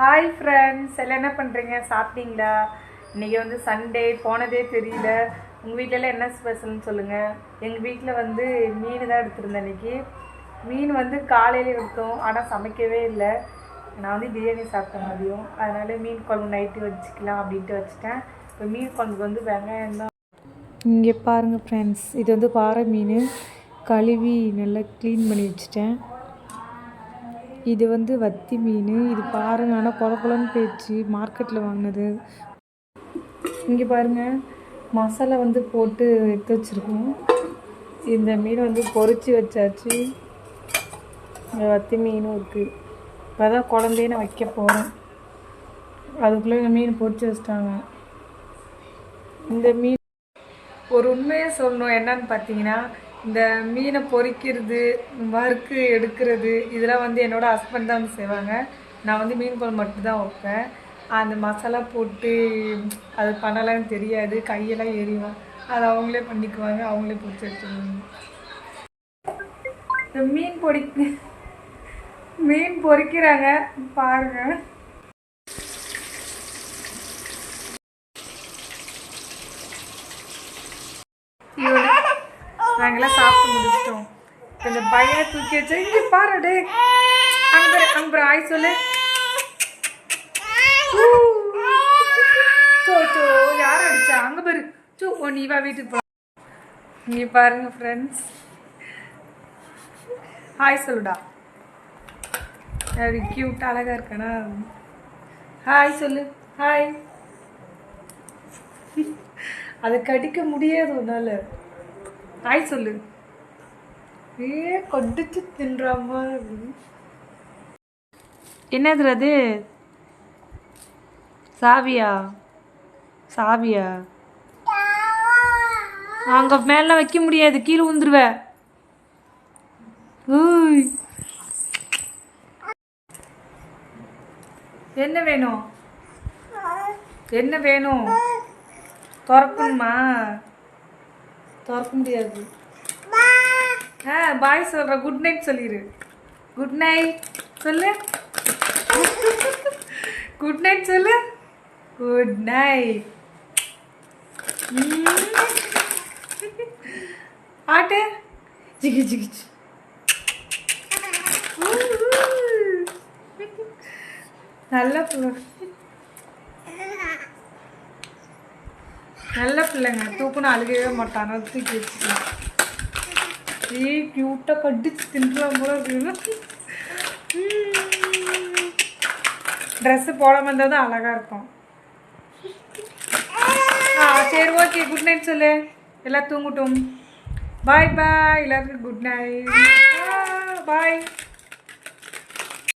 Hi friends எல்லாம் என்ன பண்ணுறீங்க சாப்பிட்டீங்களா? இன்றைக்கி வந்து சண்டே போனதே தெரியல. உங்கள் வீட்டிலலாம் என்ன ஸ்பெஷல்னு சொல்லுங்கள் எங்கள் வீட்டில் வந்து மீன் தான் எடுத்திருந்தேன் இன்றைக்கி மீன் வந்து காலையில் எடுத்தோம். ஆனால் சமைக்கவே இல்லை. நான் வந்து பிரியாணி சாப்பிட்ட மதியம். அதனால் மீன் குழம்பு நைட்டு வச்சுக்கலாம் அப்படின்ட்டு வச்சுட்டேன். இப்போ மீன் குழம்புக்கு வந்து வெங்காயம் தான். இங்கே பாருங்கள் ஃப்ரெண்ட்ஸ் இது வந்து பாறை மீன். கழுவி நல்லா க்ளீன் பண்ணி வச்சுட்டேன். இது வந்து வத்தி மீன். இது பாருங்க ஆனால் குள குழன்னு போயிடுச்சு. மார்க்கெட்டில் வாங்கினது. இங்கே பாருங்க மசாலா வந்து போட்டு எடுத்து வச்சுருக்கோம். இந்த மீன் வந்து பொறிச்சு வச்சாச்சு. இந்த வத்தி மீனும் இருக்குது இப்போ தான் குழந்தையே நான் வைக்க போகிறேன் அதுக்குள்ளே இந்த மீன் பொரிச்சு வச்சிட்டாங்க. இந்த மீன் ஒரு உண்மையை சொல்லணும். என்னன்னு பார்த்தீங்கன்னா இந்த மீனை பொறிக்கிறது வறுக்கு எடுக்கிறது இதெல்லாம் வந்து என்னோடய ஹஸ்பண்ட் தான் வந்து செய்வாங்க. நான் வந்து மீன் குழம்பு மட்டும்தான் வைப்பேன். அந்த மசாலா போட்டு அது பண்ணலாம்னு தெரியாது. கையெல்லாம் எரியும். அது அவங்களே பண்ணிக்குவாங்க. அவங்களே பிடிச்சி எடுத்துக்குவாங்க. இந்த மீன் பொடி மீன் பொறிக்கிறாங்க. பாருங்க. இவங்க நாங்கெல்லாம் சாப்பிட்டு முடிச்சிட்டோம். கொஞ்சம் இந்த பையனை தூக்கி வச்சு இங்கே பாரு டே அங்கே ஆய் சொல்லு. சோ சோ யார் அடிச்சா? அங்க பாரு. சோ ஓ நீ வா வீட்டுக்கு போ. நீ பாருங்க ஃப்ரெண்ட்ஸ் ஹாய் சொல்லுடா. அது கியூட் அழகா இருக்கானா? ஹாய் சொல்லு. ஹாய் அதை கடிக்க முடியாது உன்னால. ஹாய் சொல்லு. ஏ கடிச்சு தின்றாம என்னது அது? சாவியா? சாவியா? அங்க மேல வைக்க முடியாது கீழே உந்துருவ. என்ன வேணும்? என்ன வேணும்? திறக்கணுமா? திறக்க முடியாது ஆ பாய் சொல்ற குட் நைட் சொல்லிடு குட் நைட் சொல்லு குட் நைட் சொல்லு குட் நைட் ஆட்டு ஜிகி ஜிகி ஜி. நல்ல பிள்ளை நல்ல பிள்ளைங்க. தூக்குன்னு அழுகவே மாட்டாங்க. தூக்கி வச்சுக்கலாம் ஏ க்யூட்டாக கடிச்சு தின்லாம் போல இருக்கு. ட்ரெஸ்ஸு போடாமல் இருந்தால் தான் அழகாக இருக்கும். ஆ சரி ஓகே குட் நைட் சொல்லு. எல்லாம் தூங்கட்டும். பாய் பாய் எல்லாருக்கும் குட் நைட் பாய்